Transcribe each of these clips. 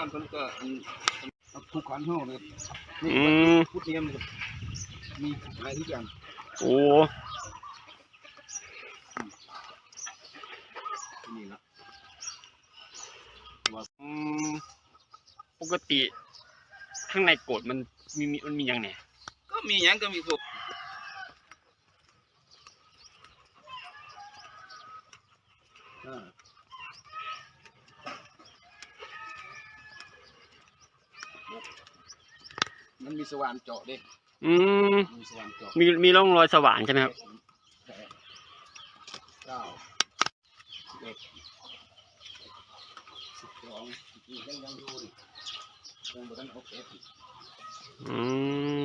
บ้านเพิ่นก็อันทุกขันห้องเลยนี่อืมพุทธเนียมมีอะไรทุกอย่างโอ้ที่นี่ละอืมปกติข้างในโกดมันมีมีมันมีอย่างไหนก็มีหยังก็มีพวกอ่า มันมีสว่านเจาะเด้อืมมีสว่านเจาะมีมีร่องรอยสว่านใช่ไหมครับแปดเก้าสิบเอ็ดสิบสองนี่ยังยังอยู่นี่ยังบ่ทันเอาเก็บอีกอืม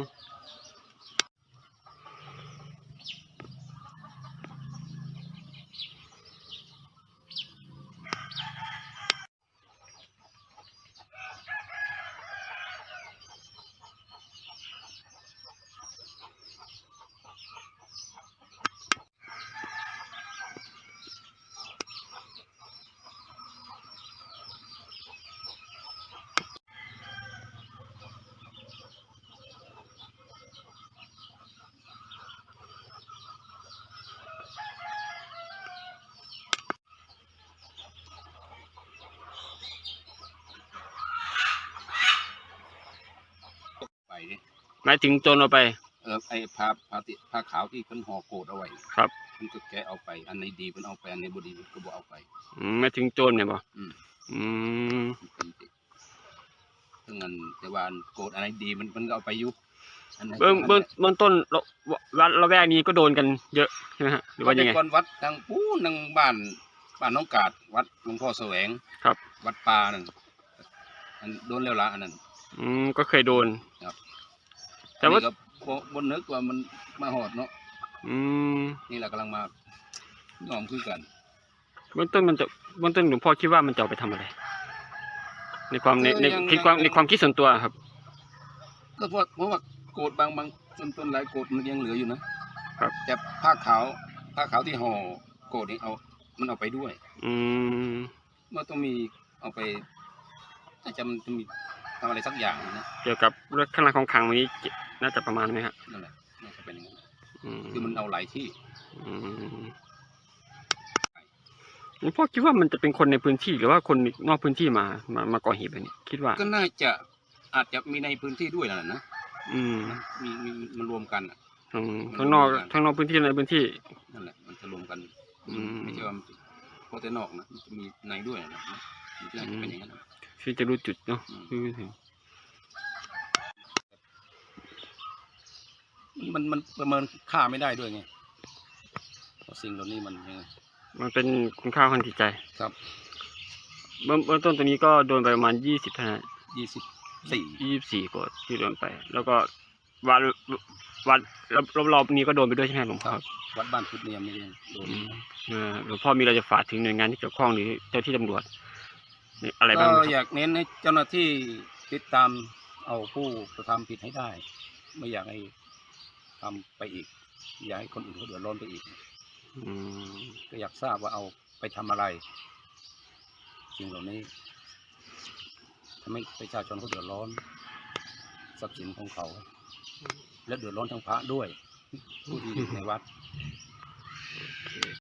หมายถึงโจรเอาไป เออไอ้ผ้าผ้าที่ผ้าขาวที่เพิ่นห่อโกดเอาไว้ครับ มันก็แกะเอาไป อันไหนดีเพิ่นเอาไปอันไหนบ่ดีเพิ่นก็บ่เอาไป อืมหมายถึงโจรเนี่ยบ่อืม อืมมันเป็นสิซึ่งอันแต่ว่าอันโกดอันไหนดีมันมันก็เอาไปอยู่อันไหนเบื้องเบื้องเบื้องต้นเราวัดละแวกนี้ก็โดนกันเยอะใช่ไหมฮะหรือว่ายังไงแต่ก่อนวัดทางปูนทางบ้านบ้านน้องกาดวัดหลวงพ่อแสวงครับ วัดป่านั่นอันโดนแล้วละอันนั้น อืมก็เคยโดน ครับ แต่ว่านี่ก็บ่บนนึกว่ามันมาหอดเนาะอืมนี่แหละกำลังมาหอมคือกันเบื้องต้นมันจะเบื้องต้นหลวงพ่อคิดว่ามันจะเอาไปทำอะไร ในความในเออในยังคิดความยังในความคิดส่วนตัวครับ ก็เพราะเพราะว่าโกดบางบางต้นต้นหลายโกดมันยังเหลืออยู่นะครับแต่ผ้าขาวผ้าขาวที่ห่อโกดนี่เอา มันเอาไปด้วย อืมมันต้องมีเอาไปน่าจะมันจะมี ทำอะไรสักอย่างนะเกี่ยวกับเรื่องข้างล่างของขังวันนี้น่าจะประมาณไหมฮะนั่นแหละน่าจะเป็นอย่างนั้นอืมคือมันเอาหลายที่อืมหลวงพ่อคิดว่ามันจะเป็นคนในพื้นที่หรือว่าคนนอกพื้นที่มา มามาก่อเหตุแบบนี้คิดว่า ก็น่าจะอาจจะมีในพื้นที่ด้วยนั่นแหละนะอืมมีมีมันรวมกันอะอืมข้างนอกข้างนอกพื้นที่ในพื้นที่นั่นแหละมันจะรวมกันอืมไม่ใช่ว่ามันเพราะแต่นอกนะมันจะมีในด้วยนะมันน่าจะเป็นอย่างนั้น นะคือจะรู้จุดเนาะอืมรู้ถึงมันมันประเมินค่าไม่ได้ด้วยไงเพราะสิ่งเหล่านี้มันยังไงมันเป็นคุณค่าทางจิตใจครับเบื้องเบื้องต้นตัวนี้ก็โดนไปประมาณยี่สิบนะยี่สิบสี่ยี่สิบสี่กดที่โดนไป แล้วก็วันวันรอบรอบๆนี้ก็โดนไปด้วยใช่ไหมหลวงพ่อวัดบ้านพุทธเนียมนี่เองโดนอืมเอ่อหลวงพ่อมีอะไรจะฝากถึงหน่วยงานที่เกี่ยวข้องหรือเจ้าที่ตำรวจนี่ อะไรบ้างก็ไหมอครับยากเน้นให้เจ้าหน้าที่ติดตามเอาผู้กระทำผิดให้ได้ ไม่อยากให้ทำไปอีก อยากให้คนอื่นเขาเดือดร้อนไปอีกอืมก็อยากทราบว่าเอาไปทำอะไรสิ่งเหล่านี้ทำให้ประชาชนเขาเดือดร้อน ทรัพย์สินของเขา และเดือดร้อนทั้งพระด้วย ผู้ที่อยู่ในวัด